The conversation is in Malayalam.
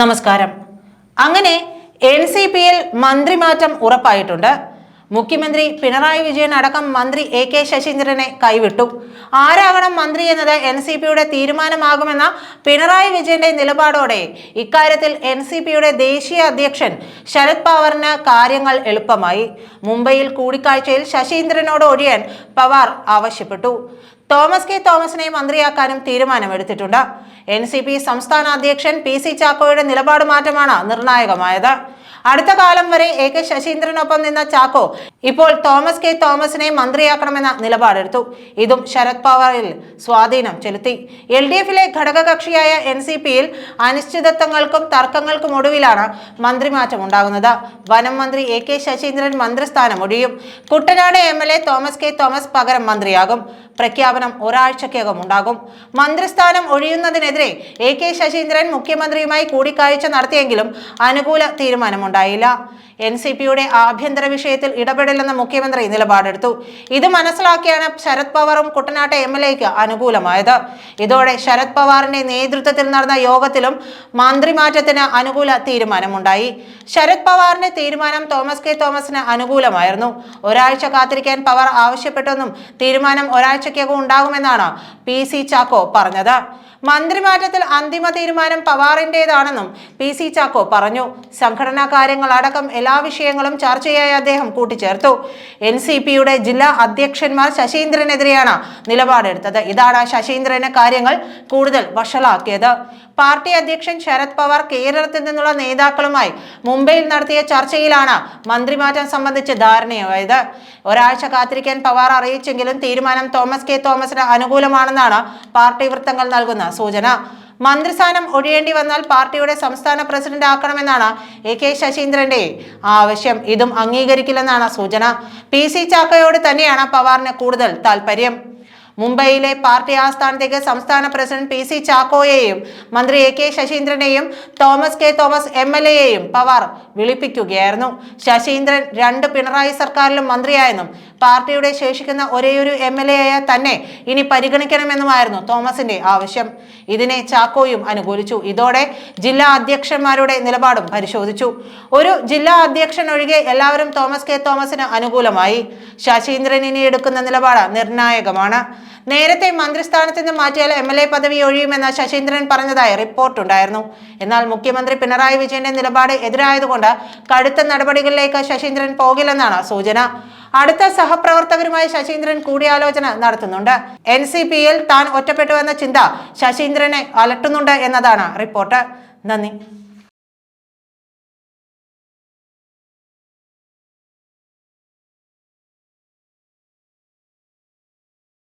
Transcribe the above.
നമസ്കാരം. അങ്ങനെ എൻ സി പിയിൽ മന്ത്രിമാറ്റം ഉറപ്പായിട്ടുണ്ട്. മുഖ്യമന്ത്രി പിണറായി വിജയൻ അടക്കം മന്ത്രി എ കെ ശശീന്ദ്രനെ കൈവിട്ടു. ആരാകണം മന്ത്രി എന്നത് എൻ സി പിയുടെ തീരുമാനമാകുമെന്ന പിണറായി വിജയന്റെ നിലപാടോടെ ഇക്കാര്യത്തിൽ എൻ സി പിയുടെ ദേശീയ അധ്യക്ഷൻ ശരത് പവാറിന് കാര്യങ്ങൾ എളുപ്പമായി. മുംബൈയിൽ കൂടിക്കാഴ്ചയിൽ ശശീന്ദ്രനോട് ഒഴിയാൻ പവാർ ആവശ്യപ്പെട്ടു. തോമസ് കെ തോമസിനെ മന്ത്രിയാക്കാനും തീരുമാനമെടുത്തിട്ടുണ്ട്. എൻ സി പി സംസ്ഥാന അധ്യക്ഷൻ പി സി ചാക്കോയുടെ നിലപാട് മാറ്റമാണ് നിർണായകമായത്. അടുത്ത കാലം വരെ എ കെ ശശീന്ദ്രനൊപ്പം നിന്ന ചാക്കോ ഇപ്പോൾ തോമസ് കെ തോമസിനെ മന്ത്രിയാക്കണമെന്ന നിലപാടെടുത്തു. ഇതും ശരത് പവാറിൽ സ്വാധീനം ചെലുത്തി. എൽ ഡി എഫിലെ ഘടകകക്ഷിയായ എൻ സി പിയിൽ അനിശ്ചിതത്വങ്ങൾക്കും തർക്കങ്ങൾക്കും ഒടുവിലാണ് മന്ത്രിമാറ്റം ഉണ്ടാകുന്നത്. വനം മന്ത്രി എ കെ ശശീന്ദ്രൻ മന്ത്രിസ്ഥാനം ഒഴിയും. Kuttanad M L A Thomas K Thomas പകരം മന്ത്രിയാകും. പ്രഖ്യാപനം ഒരാഴ്ചക്കകം ഉണ്ടാകും. മന്ത്രിസ്ഥാനം ഒഴിയുന്നതിനെതിരെ എ കെ ശശീന്ദ്രൻ മുഖ്യമന്ത്രിയുമായി കൂടിക്കാഴ്ച നടത്തിയെങ്കിലും അനുകൂല തീരുമാനമുണ്ടായില്ല. എൻ സി പിയുടെ ആഭ്യന്തര വിഷയത്തിൽ ഇടപെടില്ലെന്ന് മുഖ്യമന്ത്രി നിലപാടെടുത്തു. ഇത് മനസ്സിലാക്കിയാണ് ശരത് പവാറും കുട്ടനാട്ടെ എം എൽ എക്ക് അനുകൂലമായത്. ഇതോടെ ശരത് പവാറിന്റെ നേതൃത്വത്തിൽ നടന്ന യോഗത്തിലും മന്ത്രിമാറ്റത്തിന് അനുകൂല തീരുമാനമുണ്ടായി. ശരത് പവാറിന്റെ തീരുമാനം തോമസ് കെ തോമസിന് അനുകൂലമായിരുന്നു. ഒരാഴ്ച കാത്തിരിക്കാൻ പവാർ ആവശ്യപ്പെട്ടെന്നും തീരുമാനം ഒരാഴ്ചക്കകം ഉണ്ടാകുമെന്നാണ് പി സി ചാക്കോ പറഞ്ഞത്. മന്ത്രിമാറ്റത്തിൽ അന്തിമ തീരുമാനം പവാറിന്റെതാണെന്നും പി സി ചാക്കോ പറഞ്ഞു. സംഘടനാ കാര്യങ്ങളടക്കം എല്ലാ വിഷയങ്ങളും ചർച്ചയായി അദ്ദേഹം കൂട്ടിച്ചേർത്തു. എൻ സി പിയുടെ ജില്ലാ അധ്യക്ഷന്മാർ ശശീന്ദ്രനെതിരെയാണ് നിലപാടെടുത്തത്. ഇതാണ് ശശീന്ദ്രന് കാര്യങ്ങൾ കൂടുതൽ വഷളാക്കിയത്. പാർട്ടി അധ്യക്ഷൻ ശരത് പവാർ കേരളത്തിൽ നിന്നുള്ള നേതാക്കളുമായി മുംബൈയിൽ നടത്തിയ ചർച്ചയിലാണ് മന്ത്രിമാറ്റം സംബന്ധിച്ച് ധാരണയായത്. ഒരാഴ്ച കാത്തിരിക്കാൻ പവാർ അറിയിച്ചെങ്കിലും തീരുമാനം തോമസ് കെ തോമസിന് അനുകൂലമാണെന്നാണ് പാർട്ടി വൃത്തങ്ങൾ നൽകുന്ന സൂചന. മന്ത്രിസ്ഥാനം ഒഴിയേണ്ടി വന്നാൽ പാർട്ടിയുടെ സംസ്ഥാന പ്രസിഡന്റ് ആക്കണമെന്നാണ് എ കെ ശശീന്ദ്രന്റെ ആവശ്യം. ഇതും അംഗീകരിക്കില്ലെന്നാണ് സൂചന. പി സി ചാക്കയോട് തന്നെയാണ് പവാറിന് കൂടുതൽ താല്പര്യം മുംബൈയിലെ പാർട്ടി ആസ്ഥാനത്തേക്ക് സംസ്ഥാന പ്രസിഡന്റ് പി സി ചാക്കോയെയും മന്ത്രി A K ശശീന്ദ്രനെയും Thomas K Thomas M L എയെയും Pawar വിളിപ്പിക്കുകയായിരുന്നു. ശശീന്ദ്രൻ രണ്ട് പിണറായി സർക്കാരിലും മന്ത്രിയായെന്നും പാർട്ടിയുടെ ശേഷിക്കുന്ന ഒരേയൊരു എം എൽ എ ആയ തന്നെ ഇനി പരിഗണിക്കണമെന്നുമായിരുന്നു തോമസിന്റെ ആവശ്യം. ഇതിനെ ചാക്കോയും അനുകൂലിച്ചു. ഇതോടെ ജില്ലാ അധ്യക്ഷന്മാരുടെ നിലപാടും പരിശോധിച്ചു. ഒരു ജില്ലാ അധ്യക്ഷൻ ഒഴികെ എല്ലാവരും തോമസ് കെ തോമസിന് അനുകൂലമായി. ശശീന്ദ്രൻ ഇനി എടുക്കുന്ന നിലപാട് നിർണായകമാണ്. നേരത്തെ മന്ത്രിസ്ഥാനത്ത് നിന്ന് മാറ്റിയാൽ എം എൽ എ പദവി ഒഴിയുമെന്ന് ശശീന്ദ്രൻ പറഞ്ഞതായി റിപ്പോർട്ടുണ്ടായിരുന്നു. എന്നാൽ മുഖ്യമന്ത്രി പിണറായി വിജയന്റെ നിലപാട് എതിരായതുകൊണ്ട് കടുത്ത നടപടികളിലേക്ക് ശശീന്ദ്രൻ പോകില്ലെന്നാണ് സൂചന. അടുത്ത സഹപ്രവർത്തകരുമായി ശശീന്ദ്രൻ കൂടിയാലോചന നടത്തുന്നുണ്ട്. എൻ സി പിയിൽ താൻ ഒറ്റപ്പെട്ടുവെന്ന ചിന്ത ശശീന്ദ്രനെ അലട്ടുന്നുണ്ട് എന്നതാണ് റിപ്പോർട്ട്. നന്ദി.